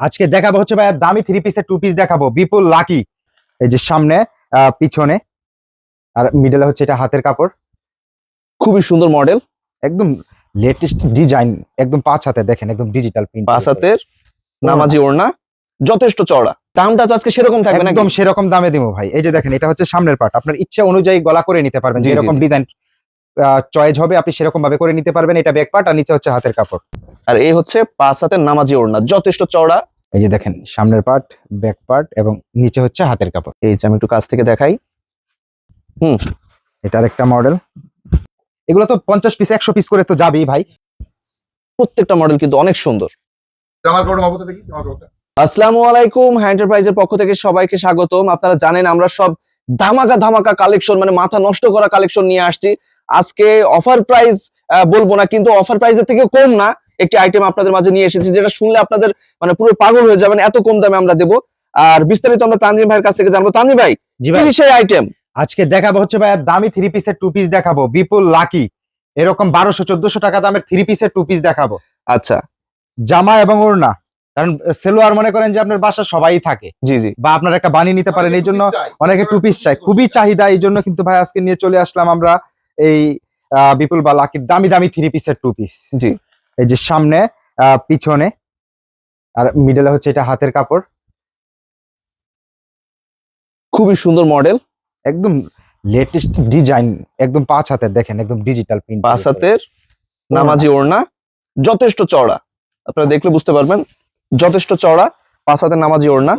আজকে দেখাবো হচ্ছে ভাইয়া দামি থ্রি পিসের টু পিস দেখাবো। বিপুল লাকি এই যে সামনে পিছনে। আর মিডলে হচ্ছে এটা হাতের কাপড়। খুবই সুন্দর মডেল একদম লেটেস্ট ডিজাইন একদম পাঁচ হাতে দেখেন একদম ডিজিটাল প্রিন্ট পাঁচ হাতের নামাজি ওড়না যথেষ্ট চওড়া। দামটা তো আজকে সেরকম থাকবে নাকি? একদম সেরকম দামে দিব ভাই। এই যে দেখেন এটা হচ্ছে সামনের পার্ট আপনার ইচ্ছা অনুযায়ী গলা করে নিতে পারবেন যেরকম ডিজাইন চয়েস হবে আপনি সেরকম ভাবে করে নিতে পারবেন। এটা ব্যাক পার্ট আর নিচে হচ্ছে হাতের কাপড়। আর এই হচ্ছে পাঁচ হাতের নামাজি ওড়না যথেষ্ট চওড়া। এই যে দেখেন সামনের পার্ট ব্যাক পার্ট এবং নিচে হচ্ছে হাতের কাপড়। এই যে আমি একটু কাছ থেকে দেখাই। হুম। এটা আরেকটা মডেল এগুলো তো পঞ্চাশ পিস একশো পিস করে তো যাবেই ভাই। প্রত্যেকটা মডেল কিন্তু অনেক সুন্দর। আসসালামু আলাইকুম এন্টারপ্রাইজের পক্ষ থেকে সবাইকে স্বাগতম। আপনারা জানেন আমরা সব ধামাকা ধামাকা কালেকশন মানে মাথা নষ্ট করা কালেকশন নিয়ে আসছি। আজকে অফার প্রাইস বলব না কিন্তু অফার প্রাইসের থেকে কম না। একটি আইটেম আপনাদের মাঝে নিয়ে এসেছি যেটা শুনলে আপনাদের মানে পুরো পাগল হয়ে যাবেন এত কম দামে আমরা দেবো। আর বিস্তারিত আমরা তানজিম ভাইয়ের কাছ থেকে জানব। তানজিম ভাই জি ভাই। কি সেই আইটেম আজকে দেখাবো হচ্ছে ভাই দামি থ্রি পিসের টু পিস দেখাবো। বিপুল লাকি। এরকম বারোশো চোদ্দশো টাকা দামের থ্রি পিসের টু পিস দেখাবো। আচ্ছা। জামা এবং ওড়না। কারণ সেলোয়ার মনে করেন যে আপনার বাসা সবাই থাকে। জি জি। বা আপনার একটা বানিয়ে নিতে পারেন এই জন্য অনেকে টু পিস চাই খুবই চাহিদা এই জন্য কিন্তু ভাই আজকে নিয়ে চলে আসলাম আমরা। এই বিপুল বা লাকির দামি দামি থ্রি পিসের টু পিস জি। এই যে সামনে পিছনে আর মিডলে হচ্ছে এটা হাতের কাপড়। খুবই সুন্দর মডেল একদম লেটেস্ট ডিজাইন একদম পাঁচ হাতের দেখেন একদম ডিজিটাল প্রিন্ট পাঁচ হাতের নামাজি ওড়না যথেষ্ট চওড়া। আপনারা দেখলে বুঝতে পারবেন যথেষ্ট চওড়া পাঁচ হাতের নামাজি ওড়না।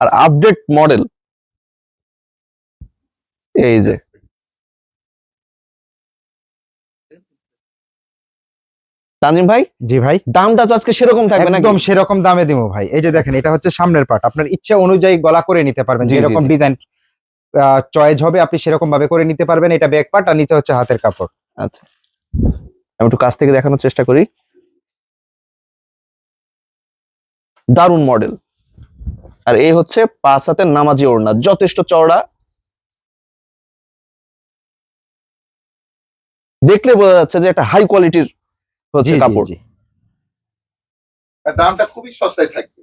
আর আপডেট মডেল এই যে তানজিম ভাই? জি ভাই। দামটা তো আজকে সেরকম থাকবে নাকি? একদম সেরকম দামে দিব ভাই। এই যে দেখেন এটা হচ্ছে সামনের পার্ট আপনার ইচ্ছা অনুযায়ী গলা করে নিতে পারবেন যেরকম। ডিজাইন চয়েস হবে আপনি সেরকম ভাবে করে নিতে পারবেন। এটা ব্যাক পার্ট আর নিচে হচ্ছে হাতের কাপড়। আচ্ছা। আমি একটু কাছ থেকে দেখানোর চেষ্টা করি। দারুণ মডেল। আর এই হচ্ছে পাঁচ হাতের নামাজি ওড়না যথেষ্ট চওড়া। দেখলে বোঝা যাচ্ছে যে একটা হাই কোয়ালিটির হচ্ছে কাপড়। দামটা খুবই সস্তায় থাকবে।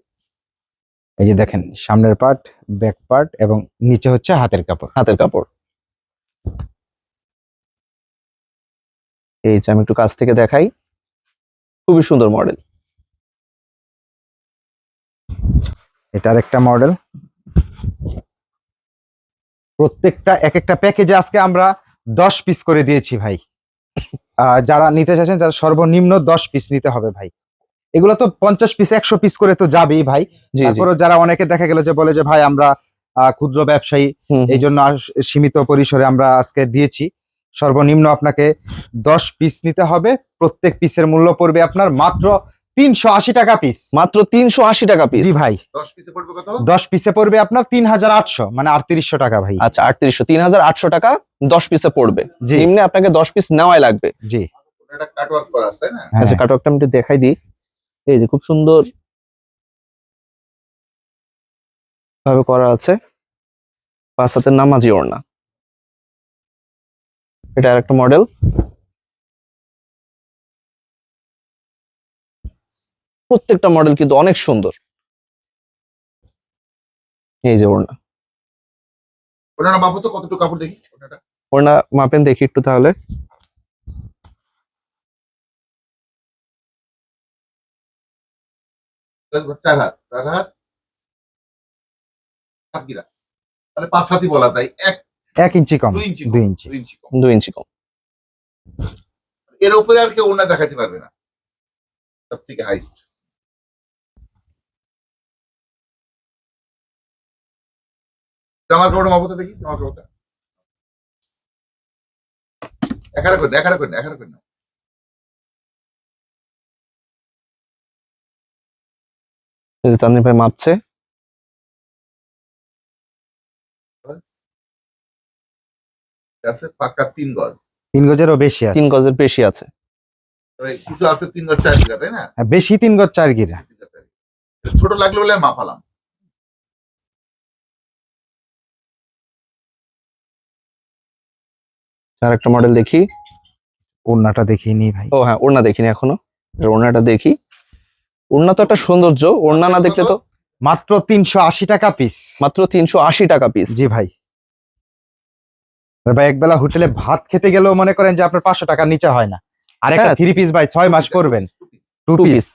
এই যে দেখেন সামনের পার্ট ব্যাক পার্ট এবং নিচে হচ্ছে হাতের কাপড়। হাতের কাপড়। এই যে আমি একটু কাছ থেকে দেখাই। খুবই সুন্দর মডেল। এটা আরেকটা মডেল। প্রত্যেকটা এক একটা প্যাকেজে আজকে আমরা দশ পিস করে দিয়েছি ভাই। যারা নিতে চাইছেন তারা সর্বনিম্ন দশ পিস নিতে হবে ভাই। এগুলো তো পঞ্চাশ পিস একশো পিস করে তো যাবেই ভাই। তারপরে যারা অনেকে দেখা গেল যে বলে যে ভাই আমরা আহ, ক্ষুদ্র ব্যবসায়ী এই জন্য সীমিত পরিসরে আমরা আজকে দিয়েছি। সর্বনিম্ন আপনাকে দশ পিস নিতে হবে। প্রত্যেক পিসের মূল্য পড়বে আপনার মাত্র তিনশো আশি টাকা পিস মাত্র তিনশো আশি টাকা পিস জি ভাই। দশ পিসে পড়বে কত? দশ পিসে পড়বে আপনার তিন হাজার আটশো মানে আটত্রিশশো টাকা ভাই। আচ্ছা আটত্রিশশো তিন হাজার আটশো টাকা দশ পিসে পড়বে। নিম্নে আপনাকে দশ পিস নেওয়াই লাগবে। জি। এটা কাটওয়ার্ক করা আছে তাই না? হ্যাঁ। আচ্ছা কাটওয়ার্কটা আমি দেখাই দিই। এই যে খুব সুন্দর ভাবে করা আছে। পাঁচ হাতের নামাজি ওড়না। এটা আর একটা মডেল প্রত্যেকটা মডেল কিন্তু অনেক সুন্দর। এই যে ওড়না। ওনারা মাপো তো কতটুকু কাপড় দেখি? ওনাটা ওড়না মাপেন দেখি একটু তাহলে। চার হাত চার হাত। হাত পাঁচ হাতই বলা যায় এক এক ইঞ্চি কম দুই ইঞ্চি দুই ইঞ্চি। দুই ইঞ্চি কম। দুই ইঞ্চি কম। এর উপরে আর কেউ ওনা দেখাতে পারবে না। সব থেকে হাইস্ট জামার কাপড় মাপতে দেখি জামার কাপড়টা। একারা করে একারা করে একারা করে তানজিম ভাই মাপছে। আছে তিন গজ। তিন গজেরও বেশি আছে। তিন গজের বেশি আছে। কিছু আছে তিন গজ চার বিঘা তাই না? হ্যাঁ, বেশি তিন গজ চার গিরা। ছোট লাগল বলে মাপালাম। আর একটা মডেল দেখি। ওড়নাটা দেখিনি ভাই। ও হ্যাঁ ওড়না দেখিনি এখনও। ওড়নাটা দেখি। ওড়না তো একটা সৌন্দর্য ওড়না না দেখলে তো মাত্র তিনশো আশি টাকা পিস মাত্র তিনশো আশি টাকা পিস জি ভাই। ভাই একবেলা হোটেলে ভাত খেতে গেলেও মনে করেন যে আপনার পাঁচশো টাকার নিচে হয় না। আর একটা হ্যাঁ। থ্রি পিস ভাই ছয় মাস করবেন টু পিস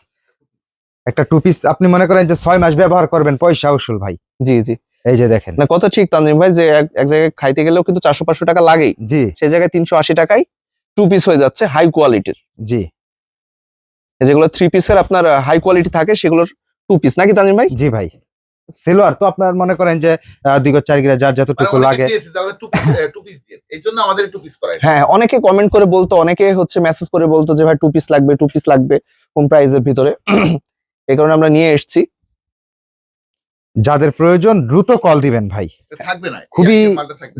একটা টু পিস আপনি মনে করেন যে ছয় মাস ব্যবহার করবেন পয়সা উসুল ভাই। জি জি। এই যে দেখেন। না কত ঠিক তানজিম ভাই যে এক জায়গায় খাইতে গেলেও কিন্তু চারশো পাঁচশো টাকা লাগেই। জি। সেই জায়গায় তিনশো আশি টাকায় টু পিস হয়ে যাচ্ছে হাই কোয়ালিটির জি। যেগুলো থ্রি পিসের আপনার হাই কোয়ালিটি থাকে সেগুলোর টু পিস নাকি তানজিম ভাই? জি ভাই। সেলোয়ার তো আপনার মনে করেন যে আহ, দুই চার গিরা যার যতটুকু লাগে। টু পিস দিয়ে? এই জন্য আমাদের টু পিস করাই হ্যাঁ অনেকে কমেন্ট করে বলতো অনেকে হচ্ছে মেসেজ করে বলতো যে ভাই টু পিস লাগবে টু পিস লাগবে কম প্রাইসের ভিতরে। এই কারণে আমরা নিয়ে এসেছি। যাদের প্রয়োজন দ্রুত কল দিবেন ভাই। থাকবে না খুবই-।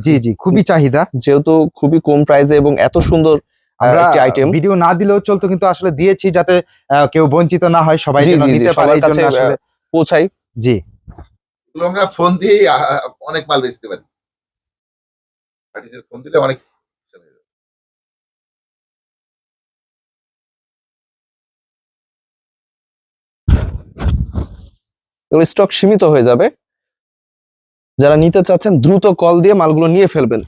জি জি খুবই চাহিদা। যেহেতু খুবই কম প্রাইসে এবং এত সুন্দর আমরা আইটেম ভিডিও না দিলেও চলতো কিন্তু আসলে দিয়েছি যাতে আহ, কেউ বঞ্চিত না হয় সবাই নিতে পারে সবার এই জন্য কাছে, আসলে পৌঁছাই। জি। আমরা ফোন দিয়ে অনেক মাল বেচতে পারি। ফোন দিলে অনেক sell হয়ে যাবে। স্টক সীমিত হয়ে যাবে। যারা নিতে চাচ্ছেন দ্রুত কল দিয়ে মালগুলো নিয়ে ফেলবেন।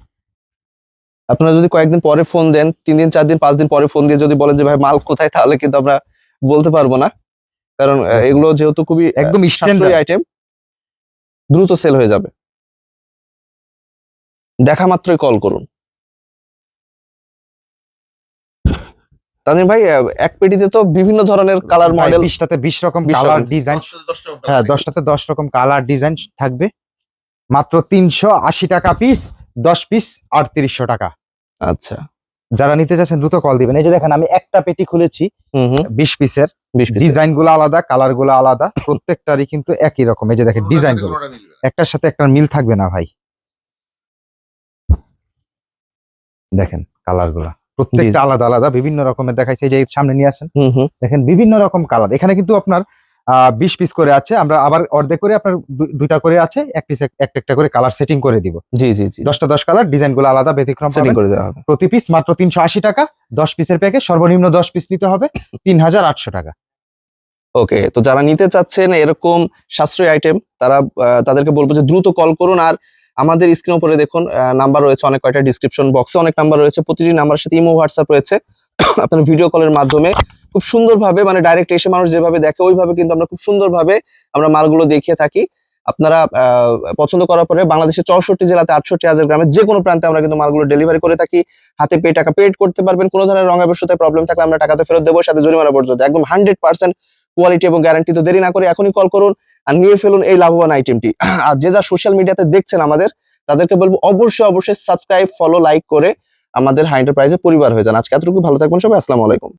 আপনারা যদি কয়েকদিন পরে ফোন দেন তিন দিন চার দিন পাঁচ দিন পরে ফোন দিয়ে যদি বলেন যে ভাই মাল কোথায়? তাহলে কিন্তু আমরা বলতে পারব না। কারণ এগুলো যেহেতু খুবই একদম স্ট্যান্ডার্ড আইটেম দ্রুত সেল হয়ে যাবে। দেখা মাত্রই কল করুন। তানজিম ভাই এক পেটিতে তো বিভিন্ন ধরনের কালার মডেল বিশটাতে বিশ রকম কালার ডিজাইন হ্যাঁ থাকবে। দশটাতে দশ রকম কালার ডিজাইন থাকবে। মাত্র তিনশো আশি টাকা পিস দশ পিস আটত্রিশশো টাকা। আচ্ছা। যারা নিতে চাচ্ছেন দ্রুত কল দিবেন। এই যে দেখেন আমি একটা পেটি খুলেছি হুম হুম। বিশ পিসের বিশ ডিজাইনগুলো আলাদা কালারগুলো আলাদা প্রত্যেকটারই কিন্তু একই রকম। এই যে দেখেন ডিজাইন সাথে গুলো। একটার সাথে একটা মিল থাকবে না ভাই। দেখেন কালারগুলা। প্রত্যেকটা আলাদা আলাদা বিভিন্ন রকমের দেখাইছে যে সামনে নিয়ে আসেন। দেখেন বিভিন্ন রকম কালার এখানে কিন্তু আপনার বিশ পিস করে আছে। আমরা আবার অর্ধেক করে আপনার দুইটা করে আছে এক পিস একটা একটা করে কালার সেটিং করে দিব। জি জি জি। দশটা দশ কালার ডিজাইনগুলো আলাদা ব্যতিক্রম সেটিং করে দেওয়া হবে। প্রতি পিস মাত্র তিনশো আশি টাকা দশ পিসের প্যাকেজ সর্বনিম্ন দশ পিস নিতে হবে তিন হাজার আটশো টাকা। ওকে তো যারা নিতে চাচ্ছেন এরকম সাশ্রয়ী আইটেম তারা তাদেরকে বলব যে দ্রুত কল করুন। আর আমাদের স্ক্রিন উপরে দেখুন নাম্বার রয়েছে, অনেক কয়টা ডিসক্রিপশন বক্সে অনেক নাম্বার রয়েছে, প্রতিটি নাম্বারের সাথে ইমো হোয়াটসঅ্যাপ রয়েছে। আপনার ভিডিও কলের মাধ্যমে খুব সুন্দরভাবে মানে ডাইরেক্ট এসে মানুষ যেভাবে দেখে, ওইভাবে কিন্তু আমরা খুব সুন্দরভাবে আমরা মালগুলো দেখিয়ে থাকি। আপনারা পছন্দ করার পরে বাংলাদেশের চৌষট্টি জেলাতে আটষট্টি হাজার গ্রামের যে কোনো প্রান্তে আমরা কিন্তু মালগুলো ডেলিভারি করে থাকি। হাতে পেয়ে টাকা পেড করতে পারবেন, কোনো ধরনের ব্যবসাতে প্রবলেম থাকলে আমরা টাকা তো ফেরত দেবো, সাথে জরিমানা পর্যন্ত, একদম হান্ড্রেড পার্সেন্ট কোয়ালিটি এবং গ্যারান্টি তো দেরি না করে এখনই কল করুন আর নিয়ে ফেলুন এই লাভবান আইটেমটি আর যে যা সোশ্যাল মিডিয়াতে দেখছেন আমাদের, তাদেরকে বলব অবশ্যই অবশ্যই সাবস্ক্রাইব ফলো লাইক করে আমাদের হাই এন্টারপ্রাইজের পরিবার হয়ে যান। আজকে এতটুকু, ভালো থাকবেন সবাই, আসসালামু আলাইকুম।